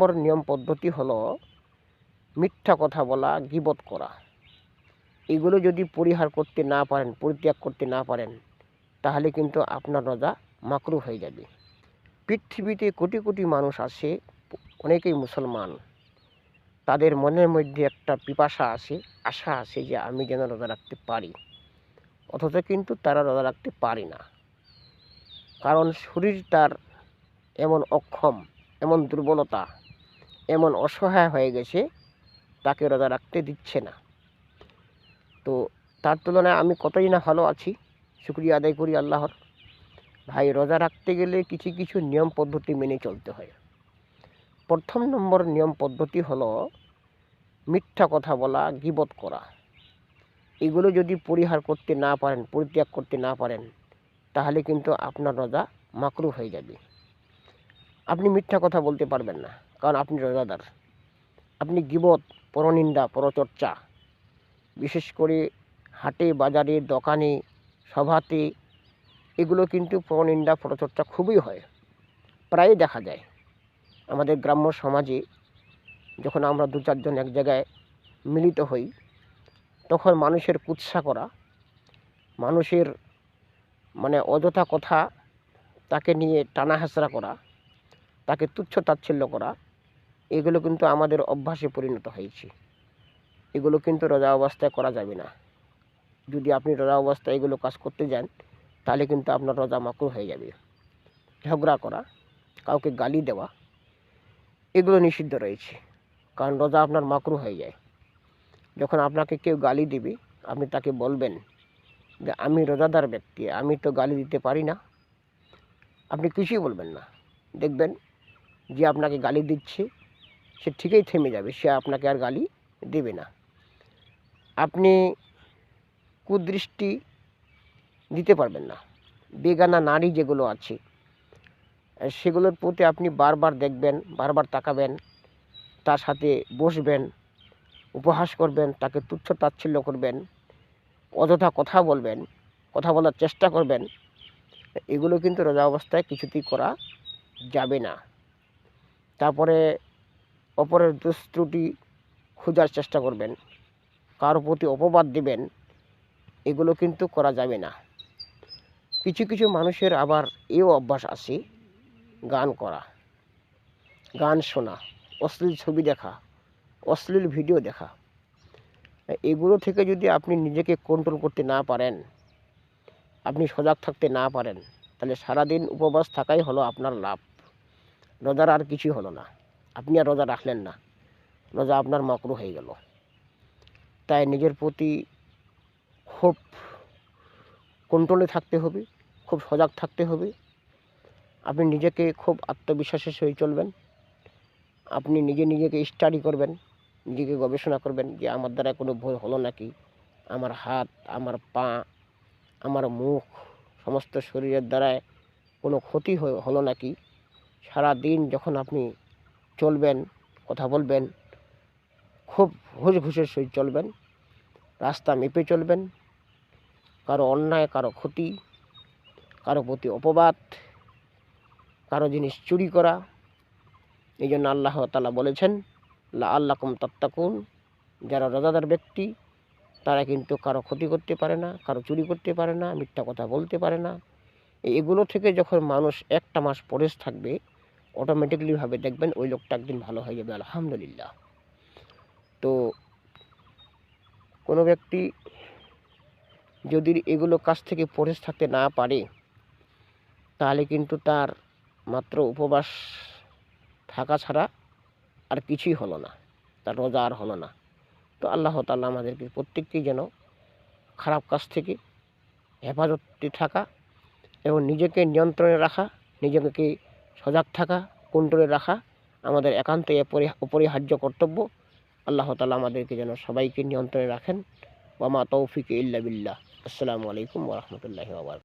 নম্বর নিয়ম পদ্ধতি হলো মিথ্যা কথা বলা, গিবত করা। এগুলো যদি পরিহার করতে না পারেন, পরিত্যাগ করতে না পারেন, তাহলে কিন্তু আপনার রোজা মাকরু হয়ে যাবে। পৃথিবীতে কোটি কোটি মানুষ আছে, অনেকেই মুসলমান। তাদের মনের মধ্যে একটা পিপাসা আছে, আশা আছে যে আমি যেন রোজা রাখতে পারি। অথচ কিন্তু তারা রোজা রাখতে পারি না। কারণ শরীর তার এমন অক্ষম, এমন দুর্বলতা এমন অসহায় হয়ে গেছে, তাকে রোজা রাখতে দিচ্ছে না। তো তার তুলনায় আমি কতই না ভালো আছি, শুক্রিয়া আদায় করি আল্লাহর। ভাই, রোজা রাখতে গেলে কিছু কিছু নিয়ম পদ্ধতি মেনে চলতে হয়। প্রথম নম্বর নিয়ম পদ্ধতি হলো মিথ্যা কথা বলা, গিবত করা। এগুলো যদি পরিহার করতে না পারেন, পরিত্যাগ করতে না পারেন, তাহলে কিন্তু আপনার রোজা মাকরু হয়ে যাবে। আপনি মিথ্যা কথা বলতে পারবেন না। কারণ আপনি রোজাদার। আপনি গিবত, পরনিন্দা, পরচর্চা, বিশেষ করে হাটে, বাজারে, দোকানে, সভাতে, এগুলো কিন্তু পরনিন্দা, পরচর্চা খুবই হয়। প্রায়ই দেখা যায়। আমাদের গ্রাম্য সমাজে যখন আমরা দু চারজন এক জায়গায় মিলিত হই, তখন মানুষের কুৎসা করা, মানুষের মানে অযথা কথা তাকে নিয়ে টানা করা, তাকে তুচ্ছ তাচ্ছিল্য করা এগুলো কিন্তু আমাদের অভ্যাসে পরিণত হয়েছে। এগুলো কিন্তু রোজা অবস্থায় করা যাবে না। যদি আপনি রোজা অবস্থায় এগুলো কাজ করতে যান, তাহলে কিন্তু আপনার রোজা মাকরু হয়ে যাবে। ঝগড়া করা, কাউকে গালি দেওয়া, এগুলো নিষিদ্ধ রয়েছে। কারণ রোজা আপনার মাকরু হয়ে যায়। যখন আপনাকে কেউ গালি দিবে, আপনি তাকে বলবেন যে, আমি রোজাদার ব্যক্তি, আমি তো গালি দিতে পারি না। আপনি কিছুই বলবেন না। দেখবেন যে, আপনাকে গালি দিচ্ছে সে ঠিকই থেমে যাবে, সে আপনাকে আর গালি দেবে না। আপনি কুদৃষ্টি দিতে পারবেন না। বেগানা নারী যেগুলো আছে, সেগুলোর প্রতি আপনি বারবার দেখবেন, বারবার তাকাবেন, তার সাথে বসবেন, উপহাস করবেন, তাকে তুচ্ছ তাচ্ছিল্য করবেন, অযথা কথা বলবেন, কথা বলার চেষ্টা করবেন, এগুলো কিন্তু রোজা অবস্থায় কিছুতেই করা যাবে না। তারপরে অপরের দুষ্ত্রুটি খোঁজার চেষ্টা করবেন। কারও প্রতি অপবাদ দিবেন, এগুলো কিন্তু করা যাবে না। কিছু কিছু মানুষের আবার এও অভ্যাস আছে, গান করা, গান শোনা, অশ্লীল ছবি দেখা, অশ্লীল ভিডিও দেখা। এগুলো থেকে যদি আপনি নিজেকে কন্ট্রোল করতে না পারেন, আপনি সজাগ থাকতে না পারেন, তাহলে সারাদিন উপবাস থাকাই হলো আপনার লাভ। রোজার আর কিছুই হলো না। আপনি আর রোজা রাখলেন না। রোজা আপনার মকরু হয়ে গেল। তাই নিজের প্রতি খুব কন্ট্রোলে থাকতে হবে, খুব সজাগ থাকতে হবে। আপনি নিজেকে খুব আত্মবিশ্বাসের সহিত চলবেন। আপনি নিজে নিজেকে স্টাডি করবেন, নিজেকে গবেষণা করবেন যে আমার দ্বারা কোনো ভুল হলো নাকি? আমার হাত, আমার পা, আমার মুখ, সমস্ত শরীরের দ্বারায় কোনো ক্ষতি হলো নাকি? সারা দিন যখন আপনি চলবেন, কথা বলবেন, খুব ঘুষ ঘুষের সহিত চলবেন, রাস্তা মেপে চলবেন, কারও অন্যায়, কারও ক্ষতি, কারও প্রতি অপবাদ, কারও জিনিস চুরি করা, এই জন্য আল্লাহ তালা বলেছেন লা আল্লাকুম তাত্তাকুন, যারা রোজাদার ব্যক্তি, তারা কিন্তু কারও ক্ষতি করতে পারে না, কারও চুরি করতে পারে না, মিথ্যা কথা বলতে পারে না। এগুলো থেকে যখন মানুষ একটা মাস পরেশ থাকবে অটোমেটিকলিভাবে দেখবেন ওই লোকটা একদিন ভালো হয়ে যাবে, আলহামদুলিল্লাহ। তো কোনো ব্যক্তি যদি এগুলো কাছ থেকে পরেশ থাকতে না পারে, তাহলে কিন্তু তার মাত্র উপবাস থাকা ছাড়া আর কিছুই হলো না, তার রোজা আর হলো না। তো আল্লাহ তাল্লাহ আমাদেরকে প্রত্যেককেই যেন খারাপ কাজ থেকে হেফাজতে থাকা এবং নিজেকে নিয়ন্ত্রণে রাখা, নিজেকে সজাগ থাকা, কন্ট্রোলে রাখা আমাদের একান্তই অপরিহার্য কর্তব্য। আল্লাহ তালা আমাদেরকে যেন সবাইকে নিয়ন্ত্রণে রাখেন। ওমা তৌফিক ইল্লা বিল্লাহ। আসসালামু আলাইকুম ওরহমতুল্লাহি আবার